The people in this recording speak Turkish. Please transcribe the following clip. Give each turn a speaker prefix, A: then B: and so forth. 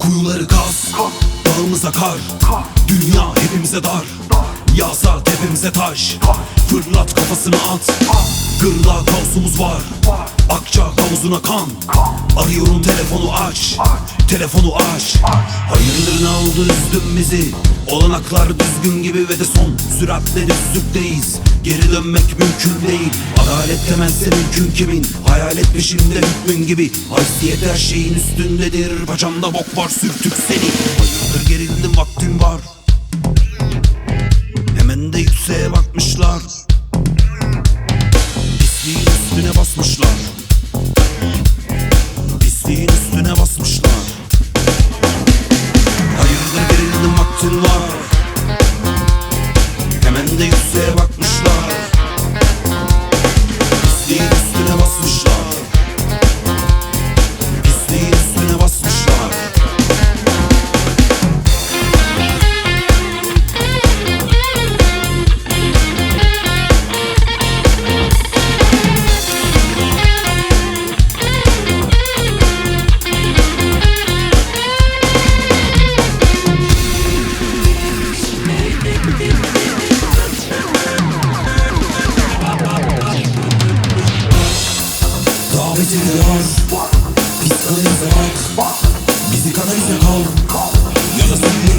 A: Kuyuları kaz Dağımıza kar Dünya hepimize dar. Yağsa tepemize taş. Fırlat kafasını at Gırla kaosumuz var. Akça havuzuna kan. Arıyorum telefonu aç. Telefonu aç. Hayırdır ne oldu üzdün bizi. Olanaklar düzgün gibi ve de son Süratle düzlükteyiz. Geri dönmek mümkün değil. Adalet temelse mümkün kimin? Hayalet peşimde hükmün gibi. Haysiyet her şeyin üstündedir. Bacamda bok var sürtük seni. Hayırdır gerildim vaktin var. Hemen de yükseğe bakmışlar poslušno. Var Biz kanalize bak. Bizi kanalize kal. Ya da sen